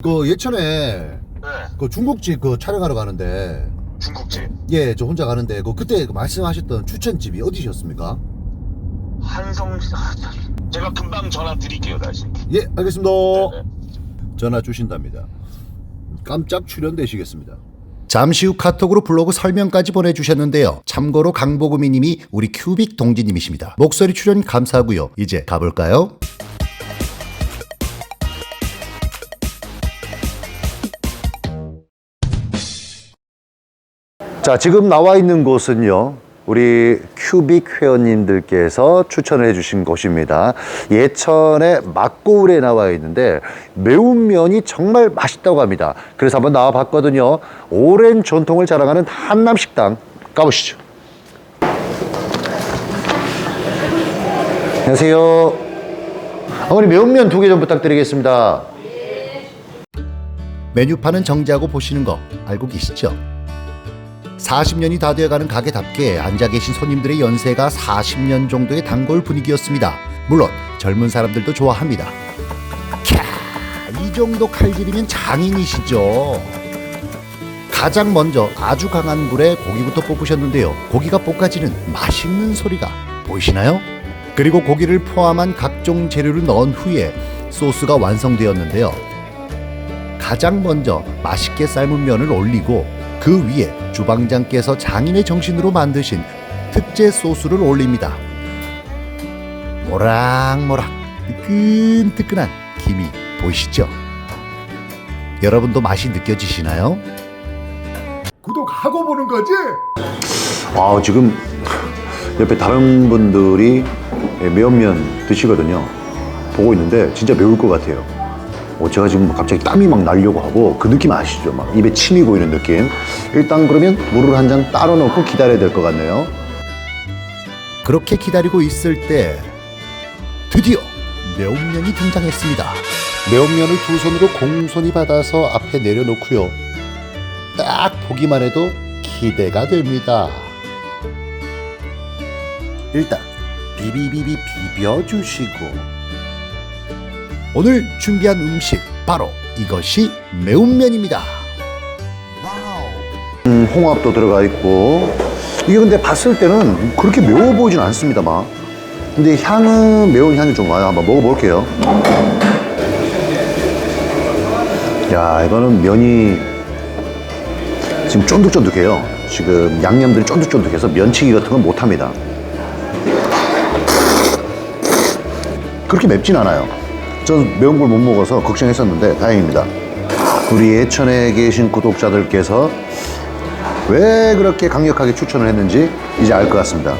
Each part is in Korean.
그 예천에 네, 그 중국집 그 촬영하러 가는데 중국집 예 저 혼자 가는데 그 그때 그 말씀하셨던 추천집이 어디셨습니까? 한성 아, 참. 제가 금방 전화 드릴게요 다시. 예 알겠습니다. 네. 전화 주신답니다. 깜짝 출연되시겠습니다. 잠시 후 카톡으로 블로그 설명까지 보내주셨는데요. 참고로 강보구미 님이 우리 큐빅 동지님이십니다. 목소리 출연 감사하고요. 이제 가볼까요? 자, 지금 나와 있는 곳은요. 우리 큐빅 회원님들께서 추천을 해주신 곳입니다. 예천의 막고울에 나와 있는데 매운 면이 정말 맛있다고 합니다. 그래서 한번 나와 봤거든요. 오랜 전통을 자랑하는 한남식당 가보시죠. 안녕하세요. 어머니 매운면 두 개 좀 부탁드리겠습니다. 메뉴판은 정지하고 보시는 거 알고 계시죠? 40년이 다 되어가는 가게답게 앉아 계신 손님들의 연세가 40년 정도의 단골 분위기였습니다. 물론 젊은 사람들도 좋아합니다. 캬, 이 정도 칼질이면 장인이시죠. 가장 먼저 아주 강한 불에 고기부터 볶으셨는데요. 고기가 볶아지는 맛있는 소리가 보이시나요? 그리고 고기를 포함한 각종 재료를 넣은 후에 소스가 완성되었는데요. 가장 먼저 맛있게 삶은 면을 올리고 그 위에 주방장께서 장인의 정신으로 만드신 특제 소스를 올립니다. 모락모락 뜨끈뜨끈한 김이 보이시죠? 여러분도 맛이 느껴지시나요? 구독하고 보는 거지? 아 지금 옆에 다른 분들이 매운면 드시거든요. 보고 있는데 진짜 매울 것 같아요. 어, 제가 지금 갑자기 땀이 막 나려고 하고 그 느낌 아시죠? 막 입에 침이 고이는 느낌. 일단 그러면 물을 한 잔 따로 넣고 기다려야 될 것 같네요. 그렇게 기다리고 있을 때 드디어 매운면이 등장했습니다. 매운면을 두 손으로 공손히 받아서 앞에 내려놓고요. 딱 보기만 해도 기대가 됩니다. 일단 비비비비 비벼주시고 오늘 준비한 음식 바로 이것이 매운면입니다. 음, 홍합도 들어가 있고 이게 근데 봤을 때는 그렇게 매워 보이진 않습니다만 근데 향은 매운 향이 좀 와요. 한번 먹어볼게요. 야 이거는 면이 지금 쫀득쫀득해요. 지금 양념들이 쫀득쫀득해서 면치기 같은 건 못합니다. 그렇게 맵진 않아요. 전 매운 걸 못 먹어서 걱정했었는데 다행입니다. 우리 예천에 계신 구독자들께서 왜 그렇게 강력하게 추천을 했는지 이제 알 것 같습니다.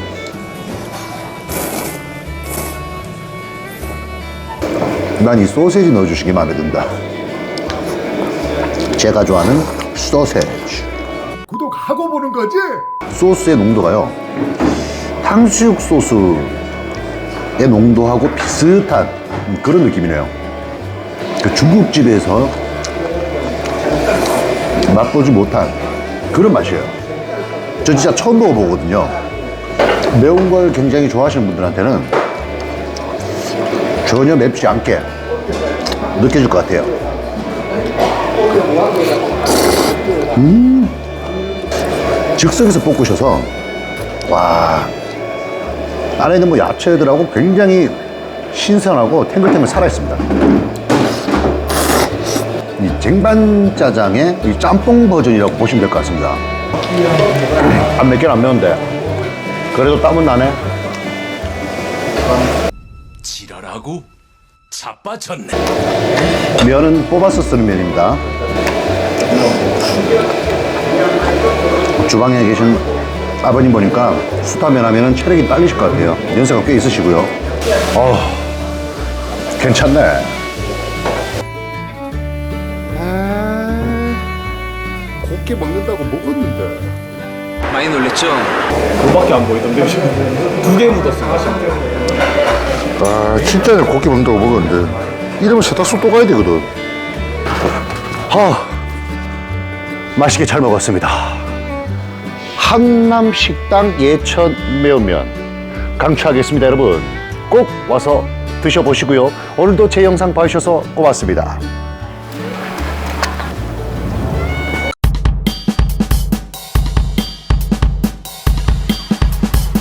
난 이 소세지 넣어주신 게 마음에 든다. 제가 좋아하는 소세지. 구독하고 보는 거지? 소스의 농도가요. 탕수육 소스의 농도하고 비슷한 그런 느낌이네요. 그 중국집에서 맛보지 못한 그런 맛이에요. 저 진짜 처음 먹어보거든요. 매운 걸 굉장히 좋아하시는 분들한테는 전혀 맵지 않게 느껴질 것 같아요. 음, 즉석에서 볶으셔서 와 안에 있는 뭐 야채들하고 굉장히 신선하고 탱글탱글 살아있습니다. 이 쟁반 짜장의 이 짬뽕 버전이라고 보시면 될 것 같습니다. 안 맵긴 안 매운데 그래도 땀은 나네. 지랄하고 자빠졌네. 면은 뽑아서 쓰는 면입니다. 주방에 계신 아버님 보니까 수타면 하면은 체력이 딸리실 것 같아요. 연세가 꽤 있으시고요. 어, 괜찮네. 아, 곱게 먹는다고 먹었는데. 많이 놀랬죠? 그거밖에 안 보이던데 두개 묻었어요 아, 진짜 곱게 먹는다고 먹었는데. 이러면 세탁소 또 가야 되거든. 하, 맛있게 잘 먹었습니다. 한남식당 예천 매운면 강추하겠습니다, 여러분. 꼭 와서 드셔보시고요. 오늘도 제 영상 봐주셔서 고맙습니다.